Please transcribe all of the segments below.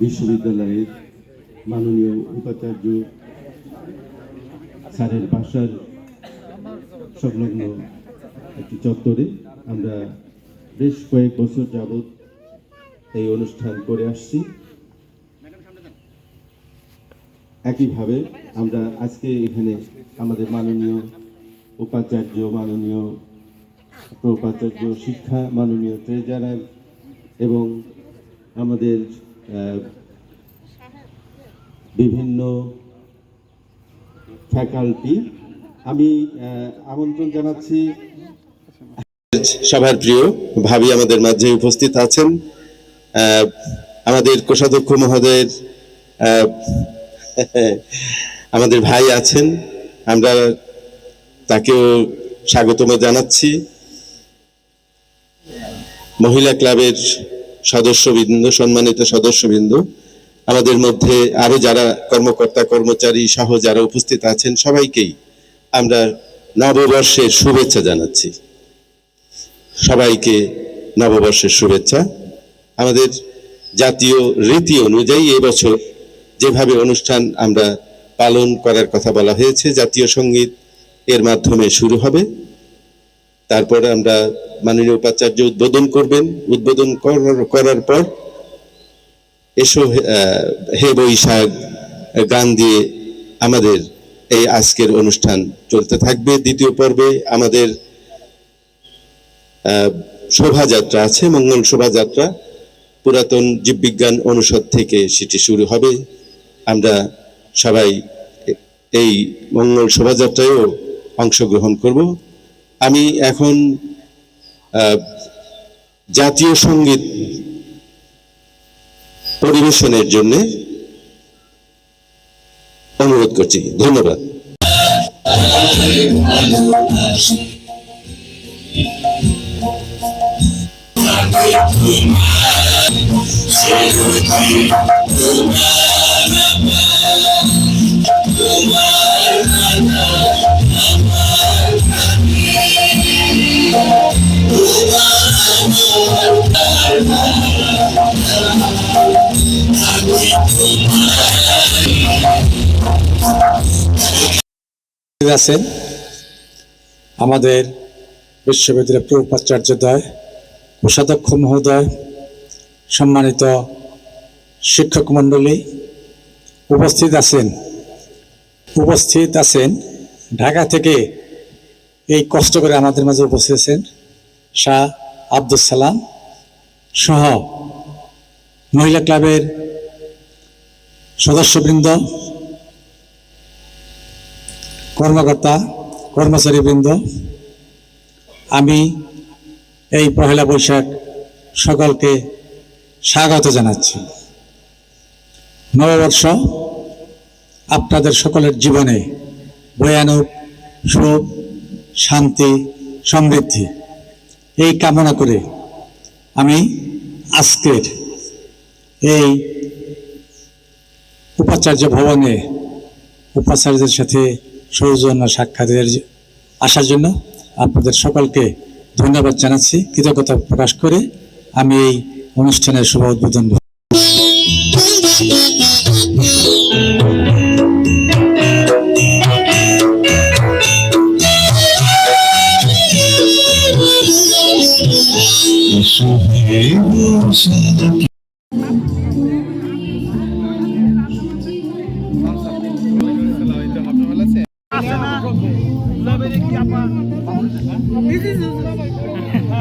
বিশ্ববিদ্যালয়ের মাননীয় উপাচার্য স্যারের বাসার সংলগ্ন একটি চত্বরে আমরা বেশ কয়েক বছর যাবৎ এই অনুষ্ঠান করে আসছি। একইভাবে আমরা আজকে এখানে আমাদের মাননীয় উপাচার্য মাননীয় উপাচার্য শিক্ষা মাননীয় ট্রেজারার এবং আমাদের বিভিন্ন ফ্যাকাল্টি আমি আমন্ত্রণ জানাচ্ছি। সবার প্রিয় ভাবি আমাদের মাঝে উপস্থিত আছেন। আমাদের কোষাধ্যক্ষ মহোদয়ের আমাদের ভাই আছেন। আমরা তাকেও স্বাগতম জানাচ্ছি। মহিলা ক্লাবের সদস্যবৃন্দ, সম্মানিত সদস্যবৃন্দ, আমাদের মধ্যে আরও যারা কর্মকর্তা, কর্মচারী সহ যারা উপস্থিত আছেন, সবাইকেই আমরা নববর্ষের শুভেচ্ছা জানাচ্ছি। সবাইকে নববর্ষের শুভেচ্ছা। আমাদের জাতীয় রীতি অনুযায়ী এবছর যেভাবে অনুষ্ঠান আমরা পালন করার কথা বলা হয়েছে, জাতীয় সংগীত এর মাধ্যমে শুরু হবে। তারপরে আমরা মাননীয় উপাচার্য উদ্বোধন করবেন। উদ্বোধন করার- পর এসো হে বৈশাখ, গান দিয়ে আমাদের এই আজকের অনুষ্ঠান চলতে থাকবে। দ্বিতীয় পর্বে আমাদের শোভাযাত্রা আছে, মঙ্গল শোভাযাত্রা। পুরাতন জীববিজ্ঞান অনুষদ থেকে সেটি শুরু হবে। আমরা সবাই এই মঙ্গল শোভাযাত্রায়ও অংশগ্রহণ করব। আমি এখন জাতীয় সংগীত পরিবেশনের জন্য অনুরোধ করছি। ধন্যবাদ। আছেন আমাদের বিশ্ববিদ্যালয়ের প্রিয় উপাচার্যদ্বয় কোষাধ্যক্ষ মহোদয়, সম্মানিত শিক্ষক মণ্ডলী উপস্থিত আছেন। উপস্থিত আছেন ঢাকা থেকে এই কষ্ট করে আমাদের মাঝে উপস্থিত আছেন শাহ আব্দুল সালাম সহ মহিলা ক্লাবের সদস্যবৃন্দ কর্মকর্তা, কর্মচারীবৃন্দ, আমি এই পহেলা বৈশাখ সকলকে স্বাগত জানাচ্ছি। নববর্ষ আপনাদের সকলের জীবনে ভয়ানক সুখ, শান্তি, সমৃদ্ধি, এই কামনা করে আমি আজকের এই উপাচার্য ভবনে উপাচার্যের সাথে সৌজন্য সাক্ষাতের আসার জন্য আপনাদের সকলকে ধন্যবাদ জানাচ্ছি। কৃতজ্ঞতা প্রকাশ করে আমি এই অনুষ্ঠানের শুভ উদ্বোধন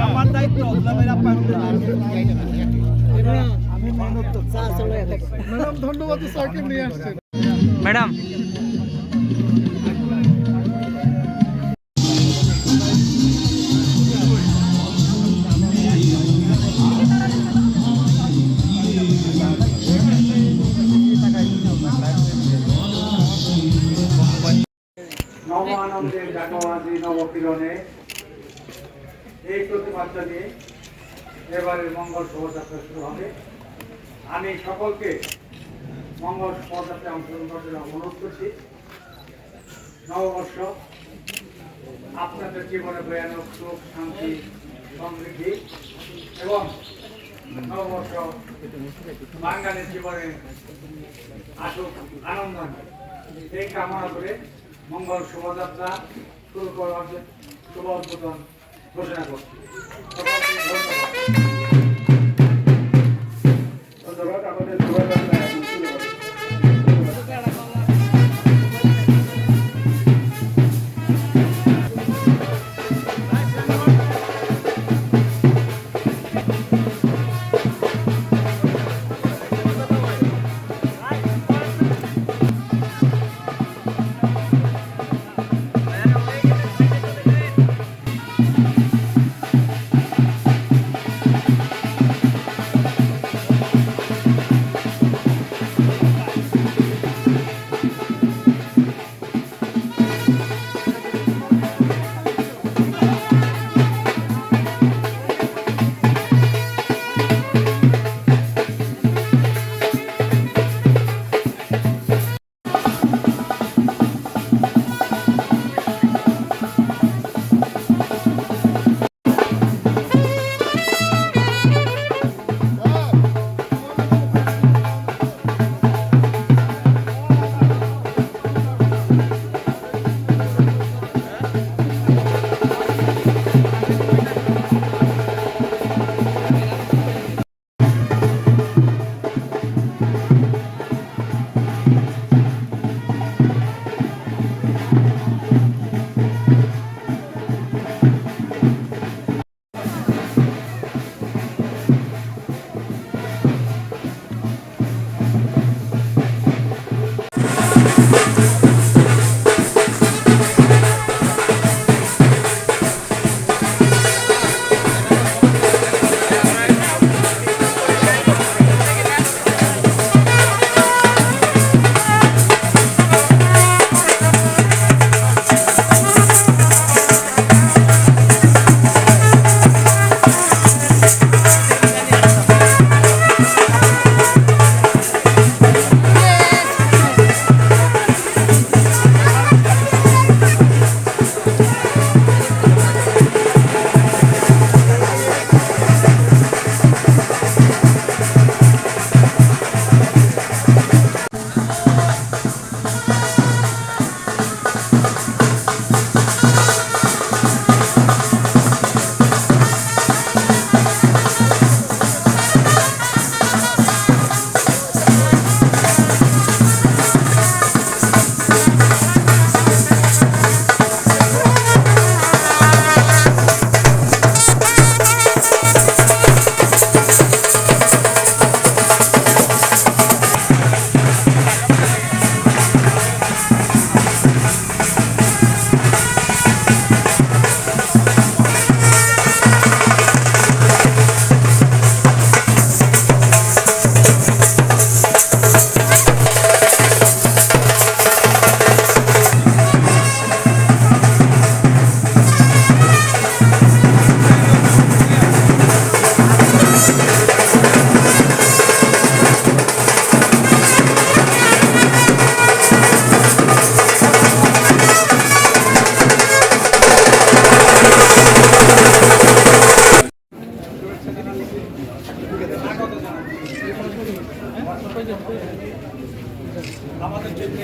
আমার দায়িত্ব ম্যাডাম ধন্যবাদ স্যারকে নিয়ে আসছেন। ম্যাডাম। নব আনন্দের ডাকাবাজি নবকিরণে এই প্রতিমাত্রা নিয়ে এবারের মঙ্গল শোভাযাত্রা শুরু হবে। আমি সকলকে মঙ্গল শোভাযাত্রায় অংশগ্রহণ করতে অনুরোধ করছি। নববর্ষ আপনাদের জীবনে ভয়ানক সুখ, শান্তি, সমৃদ্ধি এবং নববর্ষ বাঙালির জীবনে আসুক আনন্দ। এই কামনা করে মঙ্গল শোভাযাত্রা শুরু করার শুভ উদ্বোধন। ঘোষণা করছি সকলকে ধন্যবাদ আমাদের জন্য